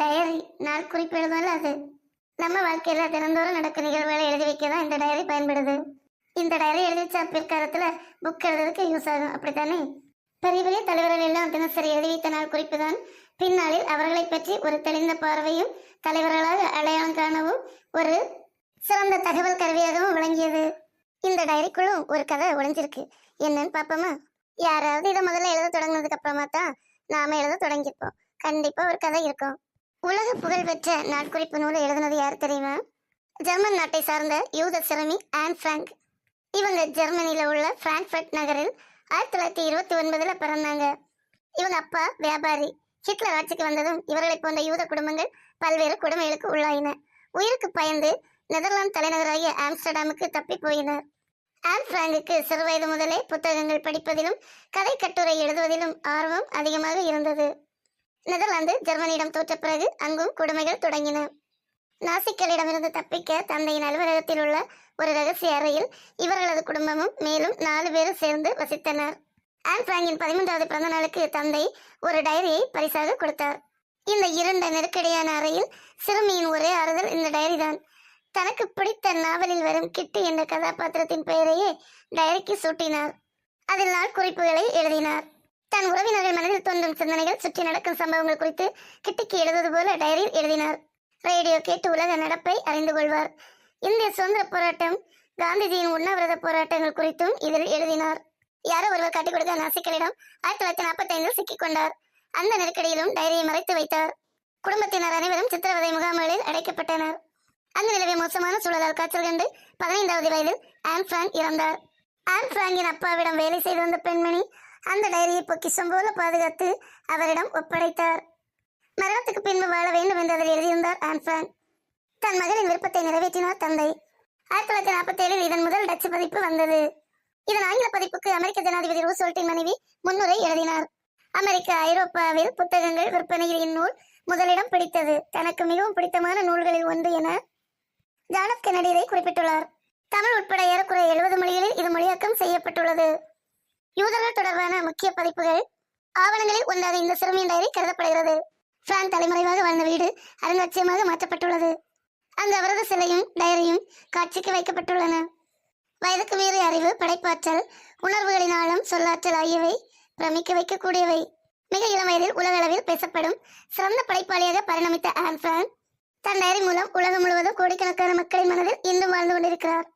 Dairy நாள் குறிப்பு எழுதும்ல அது. நம்ம வாழ்க்கையில் தினந்தோறும் நடக்கும் நிகழ்வுகளை எழுதி வைக்க தான் இந்த டயரி பயன்படுது. இந்த டயரி எழுதி வச்சா பிற்காலத்தில் புக் எழுதுறதுக்கு யூஸ் ஆகும். அப்படித்தானே? பெரிய பெரிய தலைவர்கள் எல்லாம் தினசரி எழுதி வைத்த நாள் குறிப்பு தான் பின்னாளில் அவர்களை பற்றி ஒரு தெளிந்த பார்வையும் தலைவர்களாக அடையாளம் காணவும் ஒரு சிறந்த தகவல் கருவியாகவும் விளங்கியது. இந்த டைரிக்குள்ளும் ஒரு கதை ஒளிஞ்சிருக்கு. என்னன்னு பாப்போமா யாராவது இதை முதல்ல எழுத தொடங்குனதுக்கு அப்புறமா தான் நாம எழுத தொடங்கியிருப்போம். கண்டிப்பா ஒரு கதை இருக்கும். உலக புகழ் பெற்ற நாட்குறிப்பு நூலை எழுதுனது யார் தெரியுமா? ஜெர்மன் நாட்டை சார்ந்த யூத சிறுமி ஆன் ஃபிராங்க் இவங்க ஜெர்மனியில் உள்ள ஃப்ராங்க்ஃபர்ட் நகரில் ஆயிரத்தி தொள்ளாயிரத்தி இருபத்தி ஒன்பதில் பிறந்தாங்க. இவங்க அப்பா வியாபாரி. ஹிட்லர் ஆட்சிக்கு வந்ததும் இவர்களை போன்ற யூத குடும்பங்கள் பல்வேறு கொடுமைகளுக்கு உள்ளாயின. உயிருக்கு பயந்து நெதர்லாந்து தலைநகராகிய ஆம்ஸ்டர்டாமுக்கு தப்பி போயினர் ஆன் பிராங்குக்கு சிறுவயது முதலே புத்தகங்கள் படிப்பதிலும் கதை கட்டுரை எழுதுவதிலும் ஆர்வம் அதிகமாக இருந்தது. நெதர்லாந்து ஜெர்மனியிடம் தோற்ற பிறகு அங்கும் கொடுமைகள் தொடங்கின. நாசிக்களிடமிருந்து தப்பிக்க தந்தையின் அலுவலகத்தில் உள்ள ஒரு ரகசிய அறையில் இவர்களது குடும்பமும் மேலும் நாலு பேரும் சேர்ந்து வசித்தனர். ஆன் பிராங்கின் பதிமூன்றாவது பிறந்த நாளுக்கு தந்தை ஒரு டைரியை பரிசாக கொடுத்தார். இந்த இருண்ட நெருக்கடியான அறையில் சிறுமியின் ஒரே ஆறுதல் இந்த டைரி தான் தனக்கு பிடித்த நாவலில் வரும் கிட்டு என்ற கதாபாத்திரத்தின் பெயரையே டைரிக்கு சூட்டினார். அதில் நாள் குறிப்புகளை எழுதினார். தன் உறவினர்கள் மனதில் தோன்றும் சிந்தனைகள் சுற்றி நடக்கும் சம்பவங்கள் குறித்து கிட்டிக்கு எழுதுவது போல டைரியில் எழுதினார். ரேடியோ கேட்டு உலக நடப்பை அறிந்து கொள்வார். இந்திய சுதந்திர போராட்டம் காந்திஜியின் உண்ணாவிரத போராட்டங்கள் குறித்தும் இதில் எழுதினார். யாரோ ஒருவர் கட்டிக் கொடுத்த நாசிக்கலிடம் ஆயிரத்தி தொள்ளாயிரத்தி நாற்பத்தி ஐந்தில் சிக்கிக்கொண்டார் அந்த நெருக்கடியிலும் டைரியை மறைத்து வைத்தார். குடும்பத்தினர் அனைவரும் சித்திரவதை முகாம்களில் அடைக்கப்பட்டனர். அந்த நிலவிய மோசமான சூழலால் காய்ச்சல் கண்டு பதினைந்தாவது வயதில் ஆன் பிராங்க் இறந்தார். ஆன் பிராங்கின் அப்பாவிடம் வேலை செய்து வந்த பெண்மணி அந்த டைரியை பொக்கிஷம் போல பாதுகாத்து அவரிடம் ஒப்படைத்தார். மரணத்துக்கு பின்பு வாழ வேண்டும் என்று அதில் எழுதியிருந்தார் ஆன் தன் மகளின் விருப்பத்தை நிறைவேற்றினார் தந்தை. ஆயிரத்தி தொள்ளாயிரத்தி நாற்பத்தி ஏழில் இதன் முதல் டச்சு பதிப்பு வந்தது. இதன் ஆங்கில பதிப்புக்கு அமெரிக்க ஜனாதிபதி ரூசோல்ட்டின் மனைவி முன்னுரை எழுதினார். அமெரிக்க ஐரோப்பாவில் புத்தகங்கள் விற்பனையில் இந்நூல் முதலிடம் பிடித்தது. தனக்கு மிகவும் பிடித்தமான நூல்களில் ஒன்று என ஜானப் கெனடி இதை குறிப்பிட்டுள்ளார். தமிழ் உட்பட ஏறக்குறைய எழுபது மொழிகளில் இது மொழியாக்கம் செய்யப்பட்டுள்ளது. யூதர்கள் தொடர்பான முக்கிய பதிப்புகள் ஆவணங்களில் ஒன்றாக இந்த சிறுமியின் டைரி கருதப்படுகிறது. பிரான் தலைமறைவாக வாழ்ந்த வீடு அருங்காட்சியமாக மாற்றப்பட்டுள்ளது. அங்கு அவரது சிலையும் டைரியும் காட்சிக்கு வைக்கப்பட்டுள்ளன. வயதுக்கு மீறிய அறிவு படைப்பாற்றல் உணர்வுகளின் ஆழம் சொல்லாற்றல் ஆகியவை பிரமிக்க வைக்கக்கூடியவை. மிக இளம் வயதில் உலக அளவில் பேசப்படும் சிறந்த படைப்பாளியாக பரிணமித்த ஆன் பிரான் தன் டைரி மூலம் உலகம் முழுவதும் கோடிக்கணக்கான மக்களின் மனதில் இன்னும் வாழ்ந்து கொண்டிருக்கிறார்.